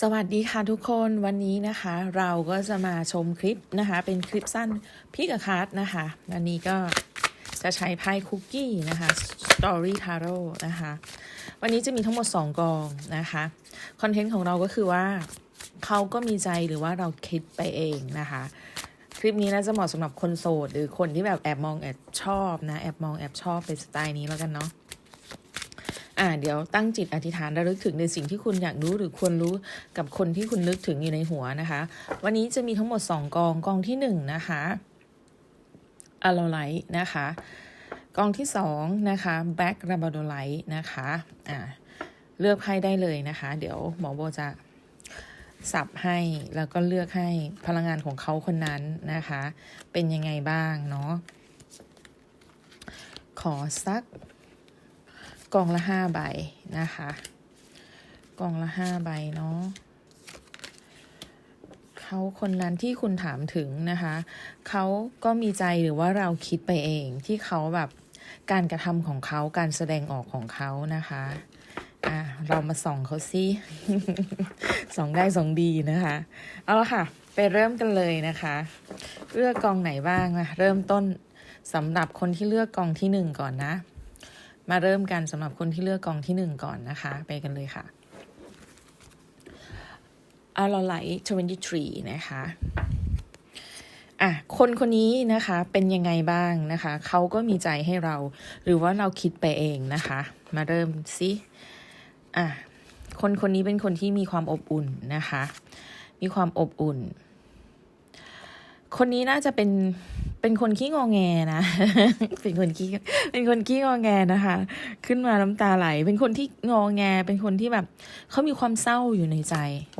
สวัสดีค่ะทุกคนวันนี้นะคะ เราก็จะมาชมคลิปนะคะ เป็นคลิปสั้นพี่กับคาร์นะคะ วันนี้ก็จะใช้ไพ่คุกกี้นะคะ Story Tarot นะคะ วันนี้จะมีทั้งหมด 2 กองนะคะคอนเทนต์ของเราก็คือว่าเขาก็มีใจหรือว่าเราคิดไปเองนะคะ คลิปนี้น่าจะเหมาะสำหรับคนโสด หรือคนที่แบบแอบมองแอบชอบนะ แอบมองแอบชอบเป็นสไตล์นี้แล้วกันเนาะ อ่าเดี๋ยวตั้งจิตอธิษฐานระลึกถึงในสิ่งที่คุณอยากรู้หรือควรรู้กับคนที่คุณนึกถึงอยู่ในหัวนะคะ วันนี้จะมีทั้งหมด 2 กองกองที่ 1 นะคะอะโลไลท์นะคะ กองที่ 2 นะคะแบ็กราบาโดไลท์นะคะอ่าเลือกให้ได้เลยนะคะ เดี๋ยวหมอโบจะสับให้แล้วก็เลือกให้พลังงานของเขาคนนั้นนะคะ เป็นยังไงบ้างเนาะขอสัก กองละห้าใบนะคะ กองละห้าใบเนาะเขาคนนั้นที่คุณถามถึงนะคะ เขาก็มีใจหรือว่าเราคิดไปเองที่เขาแบบการกระทำของเขาการแสดงออกของเขานะคะอะเรามาส่องเขาสิส่องได้ส่องดีนะคะ เอาละค่ะ ไปเริ่มกันเลยนะคะเลือกกองไหนบ้างนะเริ่มต้นสำหรับคนที่เลือกกองที่หนึ่งก่อนนะ มาเริ่มกันสำหรับคนที่เลือกกองที่หนึ่งก่อนนะคะ ไปกันเลยค่ะอาร์ลไลท์23 นะคะอะคนคนนี้นะคะเป็นยังไงบ้างนะคะเขาก็มีใจให้เรา หรือว่าเราคิดไปเองนะคะ มาเริ่มสิอะคนคนนี้เป็นคนที่มีความอบอุ่นนะคะ มีความอบอุ่น คนนี้น่าจะเป็น เป็นคนขี้งอแงนะ เป็นคนขี้ เป็นคนขี้งอแงนะคะ ขึ้นมาน้ำตาไหล เป็นคนที่งอแง เป็นคนที่แบบเขามีความเศร้าอยู่ในใจ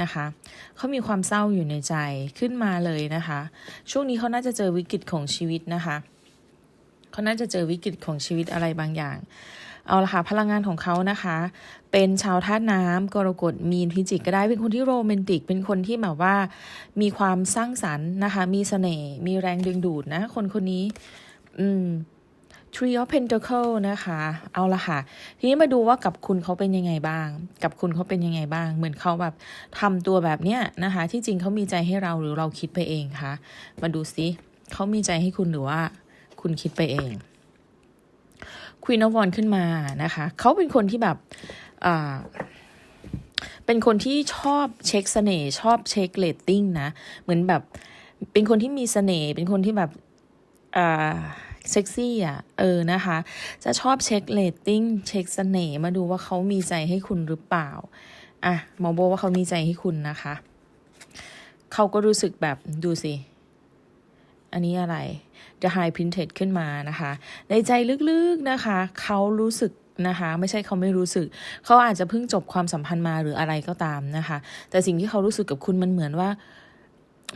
นะคะ เขามีความเศร้าอยู่ในใจขึ้นมาเลยนะคะ ช่วงนี้เขาน่าจะเจอวิกฤตของชีวิตนะคะ เขาน่าจะเจอวิกฤตของชีวิตอะไรบางอย่าง เอาละค่ะพลังงานของเขานะคะ เป็นชาวธาตุน้ำกรกฎมีนพิจิกก็ได้เป็นคนที่โรแมนติก เป็นคนที่แบบว่า มีความสร้างสรรค์นะคะ มีเสน่ห์มีแรงดึงดูดนะ คนคนนี้ อืม Tree of Pentacle นะคะ เอาละค่ะ ทีนี้มาดูว่ากับคุณเขาเป็นยังไงบ้าง กับคุณเขาเป็นยังไงบ้าง เหมือนเขาแบบทำตัวแบบเนี้ยนะคะ ที่จริงเขามีใจให้เราหรือเราคิดไปเองคะ มาดูซิเขามีใจให้คุณหรือว่า คุณคิดไปเอง Queen of Wands ขึ้นมานะคะเขาเป็นคนที่แบบเป็นคนที่ชอบเช็คเสน่ห์ชอบเช็คเรตติ้งนะ เหมือนแบบเป็นคนที่มีเสน่ห์เป็นคนที่แบบอ่าเซ็กซี่อะ เออนะคะ จะชอบเช็คเรตติ้งเช็คเสน่ห์มาดูว่าเขามีใจให้คุณหรือเปล่า อะมอโบว่าเขามีใจให้คุณนะคะ เขาก็รู้สึกแบบดูสิ อันนี้อะไร The High Printed ขึ้นมานะคะ ในใจลึกๆนะคะเขารู้สึกนะคะ ไม่ใช่เขาไม่รู้สึก เขาอาจจะเพิ่งจบความสัมพันธ์มาหรืออะไรก็ตามนะคะ แต่สิ่งที่เขารู้สึกกับคุณมันเหมือนว่า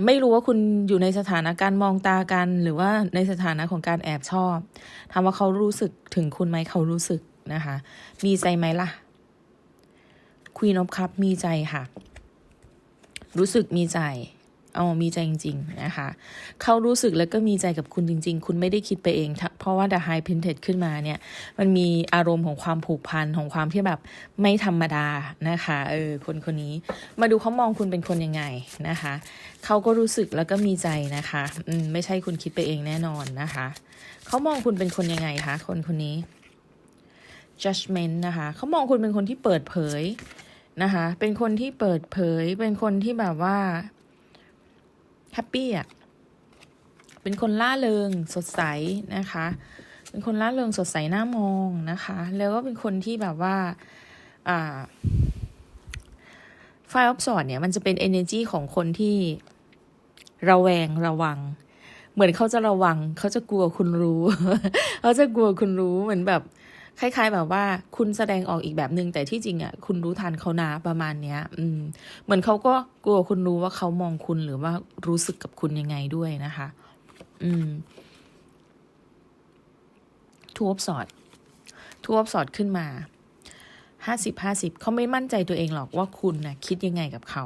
ไม่รู้ว่าคุณอยู่ในสถานะการมองตากัน หรือว่าในสถานะของการแอบชอบถามว่าเขารู้สึกถึงคุณไหมเขารู้สึกนะคะ มีใจไหมล่ะ Queen of Cup มีใจค่ะ รู้สึกมีใจ อ๋อมีใจจริง ๆ นะคะ เขารู้สึกแล้วก็มีใจกับคุณจริง ๆ คุณไม่ได้คิดไปเอง เพราะว่า The High Printed ขึ้นมาเนี่ย มันมีอารมณ์ของความผูกพันของความที่แบบไม่ธรรมดานะคะเออคนคนนี้มาดูเขามองคุณเป็นคนยังไงนะคะ เขาก็รู้สึกแล้วก็มีใจนะคะอืมไม่ใช่คุณคิดไปเองแน่นอนนะคะเขามองคุณเป็นคนยังไงคะคนคนนี้ judgment นะคะเขามองคุณเป็นคนที่เปิดเผยนะคะ เป็นคนที่เปิดเผย เป็นคนที่แบบว่า แฮปปี้อะเป็นคนล่าเริงสดใสนะคะ เป็นคนล่าเริงสดใสหน้ามองนะคะ แล้วก็เป็นคนที่แบบว่าอ่าไฟออฟสอดเนี่ยมันจะเป็น energy ของคนที่ระแวงระวัง เหมือนเขาจะระวัง เขาจะกลัวคุณรู้ เขาจะกลัวคุณรู้เหมือนแบบ คล้าย ๆ แบบว่าคุณแสดงออกอีกแบบหนึง่งแต่ที่จริงอะคุณรู้ทันเขานะประมาณเนี้ย อืม เหมือนเขาก็กลัวคุณรู้ว่าเขามองคุณหรือว่ารู้สึกกับคุณยังไงด้วยนะคะ อืมทูบสอดทูบสอดขึ้นมาห้าสิบห้าสิบเขาไม่มั่นใจตัวเองหรอกว่าคุณน่ะคิดยังไงกับเขา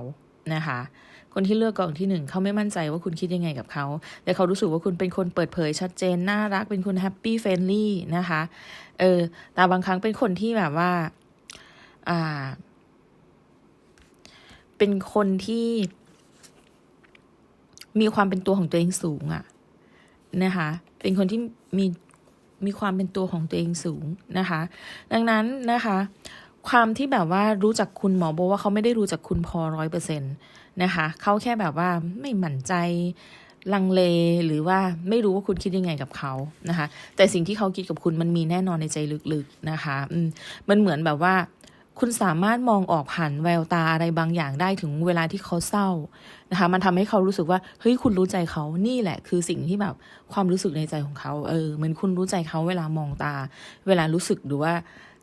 นะคะ คนที่เลือกกองที่หนึ่งเขาไม่มั่นใจว่าคุณคิดยังไงกับเขา แต่เขารู้สึกว่าคุณเป็นคนเปิดเผยชัดเจน น่ารักเป็นคนแฮปปี้เฟรนลี่นะคะ เออ แต่บางครั้งเป็นคนที่แบบว่า อ่า เป็นคนที่ มีความเป็นตัวของตัวเองสูงอะนะคะ เป็นคนที่มีมีความเป็นตัวของตัวเองสูงนะคะ ดังนั้นนะคะ ความที่แบบว่ารู้จักคุณหมอโบว่าเขาไม่ได้รู้จักคุณพอร้อยเปอร์เซ็นต์นะคะเขาแค่แบบว่าไม่หมั่นใจลังเลหรือว่าไม่รู้ว่าคุณคิดยังไงกับเขานะคะ แต่สิ่งที่เขาคิดกับคุณมันมีแน่นอนในใจลึกๆนะคะมมันเหมือนแบบว่า คุณสามารถมองออกผ่านแววตาอะไรบางอย่างได้ถึงเวลาที่เขาเศร้านะคะ มันทำให้เขารู้สึกว่าเฮ้ยคุณรู้ใจเขานี่แหละ คือสิ่งที่แบบความรู้สึกในใจของเขาเออเหมือนคุณรู้ใจเขาเวลามองตา เวลารู้สึกหรือว่า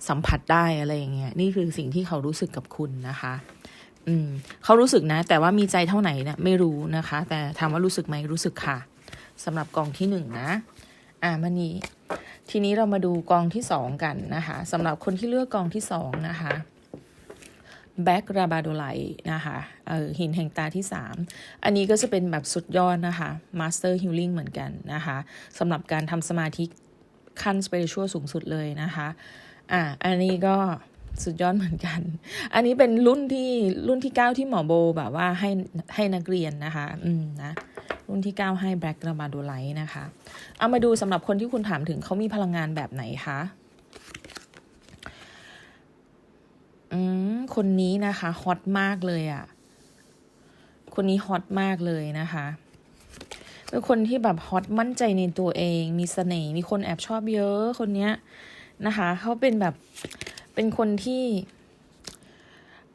สัมผัสได้อะไรอย่างเงี้ยนี่คือสิ่งที่เขารู้สึกกับคุณนะคะ อืมเขารู้สึกนะ แต่ว่ามีใจเท่าไหนเนี่ยไม่รู้นะคะ แต่ถามว่ารู้สึกไหมรู้สึกค่ะสำหรับกองที่หนึ่งนะ อ่ามันนี้ทีนี้เรามาดูกองที่สองกันนะคะสำหรับคนที่เลือกกองที่สองนะคะแบ็กราบาโดไลนะคะเออหินแห่งตาที่ 3 อันนี้ก็จะเป็นแบบสุดยอดนะคะมาสเตอร์ฮิลลิ่งเหมือนกันนะคะสำหรับการทำสมาธิขั้นสเปริชวลสูงสุดเลยนะคะอ่าอันนี้ก็ สุดยอดเหมือนกัน อันนี้เป็นรุ่นที่รุ่นที่9ที่หมอโบแบบว่าให้ให้นักเรียนนะคะ อืมนะ รุ่นที่9ให้แบล็กราบาโดไลท์นะคะ เอามาดูสำหรับคนที่คุณถามถึงเขามีพลังงานแบบไหนคะอืมคนนี้นะคะฮอตมากเลยอะ่ะ คนนี้ฮอตมากเลยนะคะเป็นคนที่แบบฮอตมั่นใจในตัวเอง มีเสน่ห์มีคนแอบชอบเยอะคนเนี้ยนะคะเขาเป็นแบบ เป็นคนที่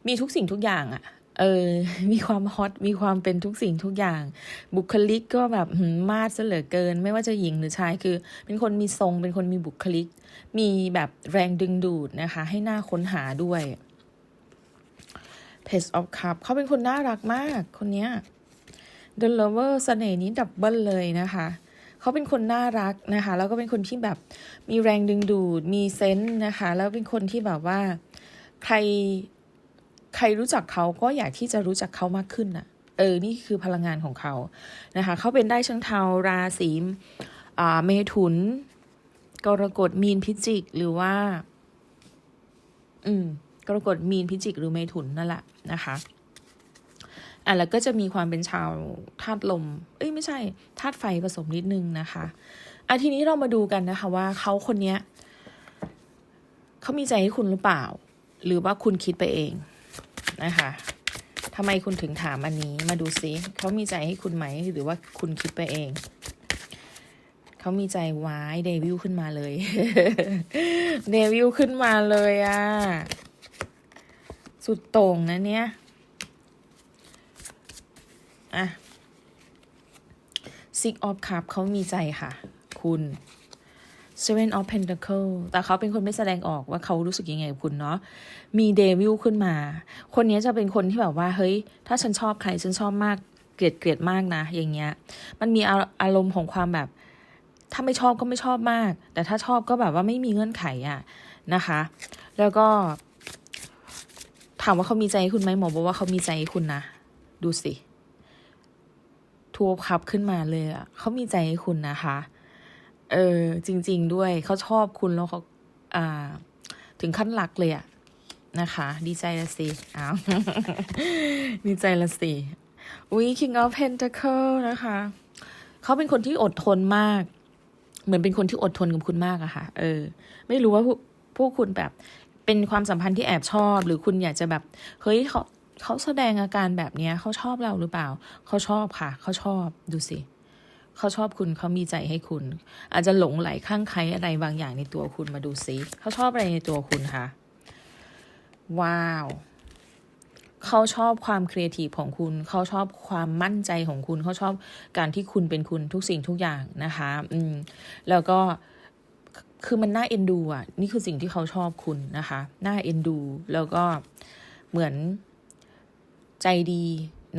มีทุกสิ่งทุกอย่างอะ่ะเออ มีความฮอต มีความเป็นทุกสิ่งทุกอย่าง บุคลิกก็แบบมาดซะเหลือเกิน ไม่ว่าจะหญิงหรือชาย คือ เป็นคนมีทรง เป็นคนมีบุคลิก มีแบบแรงดึงดูดนะคะ ให้หน้าค้นหาด้วย Page of Cup เขาเป็นคนน่ารักมาก คนเนี้ย The Lover เสน่ห์นี้ดับเบิลเลยนะคะ เขาเป็นคนน่ารักนะคะ แล้วก็เป็นคนที่แบบมีแรงดึงดูด มีเซนส์นะคะ แล้วเป็นคนที่แบบว่าใครใครรู้จักเขาก็อยากที่จะรู้จักเขามากขึ้นน่ะ เออ นี่คือพลังงานของเขานะคะ เขาเป็นได้ช่างเทาราศีเมถุน กรกฎมีนพิจิก หรือว่า อืม กรกฎมีนพิจิก หรือเมถุนนั่นแหละนะคะ อะแล้วก็จะมีความเป็นชาวธาตุลม เอ้ยไม่ใช่ธาตุไฟผสมนิดนึงนะคะอะทีนี้เรามาดูกันนะคะว่าเขาคนเนี้ยเขามีใจให้คุณหรือเปล่า หรือว่าคุณคิดไปเองนะคะทำไมคุณถึงถามอันนี้มาดูซิเขามีใจให้คุณไหมหรือว่าคุณคิดไปเองเขามีใจวายเดวิลขึ้นมาเลย เดวิลขึ้นมาเลยอะสุดโต่งนะเนี่ย อะ Six of Cup เขามีใจค่ะ คุณ Seven of Pentacle แต่เขาเป็นคนไม่แสดงออกว่าเขารู้สึกยังไงกับคุณเนาะมีเดวิลขึ้นมา คนนี้จะเป็นคนที่แบบว่า เฮ้ย ถ้าฉันชอบใคร ฉันชอบมาก เกลียดเกลียดมากนะ อย่างเงี้ย มันมีอาอารมณ์ของความแบบ ถ้าไม่ชอบก็ไม่ชอบมาก แต่ถ้าชอบก็แบบว่าไม่มีเงื่อนไขอะนะคะ แล้วก็ ถามว่าเขามีใจให้คุณไหมหมอบอกว่าเขามีใจให้คุณนะ ดูสิ ทัวร์คับขึ้นมาเลยอะเขามีใจให้คุณนะคะ เออ จริง ๆ ด้วยเขาชอบคุณแล้วเขาอ่า ถึงขั้นรักเลยอะนะคะ ดีใจละสิอ้าวดีใจละสิอุ้ย King of Pentacle นะคะ เขาเป็นคนที่อดทนมาก เหมือนเป็นคนที่อดทนกับคุณมากอะค่ะ เออ ไม่รู้ว่าพวกพวกคุณแบบ เป็นความสัมพันธ์ที่แอบชอบ หรือคุณอยากจะแบบ เฮ้ยเขา เขาแสดงอาการแบบนี้เขาชอบเราหรือเปล่า เขาชอบค่ะ เขาชอบดูสิเขาชอบคุณเขามีใจให้คุณ อาจจะหลงไหลข้างใครอะไรบางอย่างในตัวคุณมาดูสิเขาชอบอะไรในตัวคุณคะว้าวเขาชอบความครีเอทีฟของคุณ เขาชอบความมั่นใจของคุณ เขาชอบการที่คุณเป็นคุณทุกสิ่งทุกอย่างนะคะ อืม แล้วก็คือมันน่าเอ็นดูอะ นี่คือสิ่งที่เขาชอบคุณนะคะ น่าเอ็นดู แล้วก็เหมือน ใจดี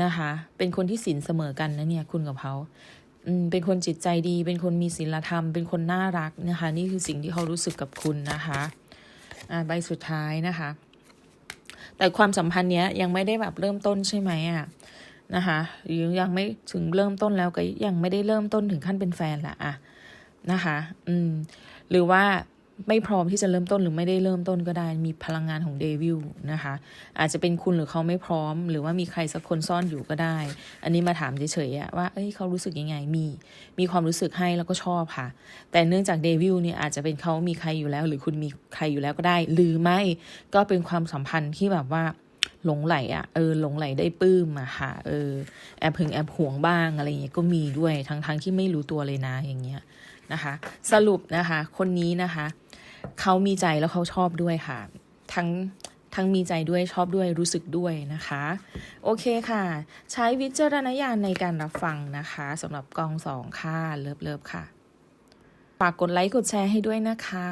นะคะ เป็นคนที่ศีลเสมอกันนะเนี่ยคุณกับเขาอืมเป็นคนจิตใจดี เป็นคนมีศีลธรรม เป็นคนน่ารักนะคะ นี่คือสิ่งที่เขารู้สึกกับคุณนะคะอ่าใบสุดท้ายนะคะ แต่ความสัมพันธ์เนี้ยยังไม่ได้แบบเริ่มต้นใช่ไหมอะนะคะหรือยังไม่ถึงเริ่มต้นแล้วก็ยังไม่ได้เริ่มต้นถึงขั้นเป็นแฟนละอะนะคะ อืม หรือว่า ไม่พร้อมที่จะเริ่มต้นหรือไม่ได้เริ่มต้นก็ได้ มีพลังงานของเดวิลนะคะ อาจจะเป็นคุณหรือเขาไม่พร้อม หรือว่ามีใครสักคนซ่อนอยู่ก็ได้ อันนี้มาถามเฉยๆว่าเอ้ยเขารู้สึกยังไงมีมีความรู้สึกให้แล้วก็ชอบค่ะ แต่เนื่องจากเดวิลเนี่ยอาจจะเป็นเขามีใครอยู่แล้ว หรือคุณมีใครอยู่แล้วก็ได้ หรือไม่ก็เป็นความสัมพันธ์ที่แบบว่าหลงไหลอะเออหลงไหลได้ปลื้มอะค่ะเออแอบหึงแอบหวงบ้างอะไรอย่างเงี้ยก็มีด้วยทั้งทั้งที่ไม่รู้ตัวเลยนะอย่างเงี้ยนะคะ สรุปนะคะ คนนี้นะคะ เขามีใจแล้วเขาชอบด้วยค่ะ ทั้งทั้งมีใจด้วยชอบด้วยรู้สึกด้วยนะคะ โอเคค่ะ ใช้วิจารณญาณในการรับฟังนะคะสำหรับกองสองค่ะ เลิฟเลิฟค่ะ ฝากกดไลค์กดแชร์ให้ด้วยนะคะ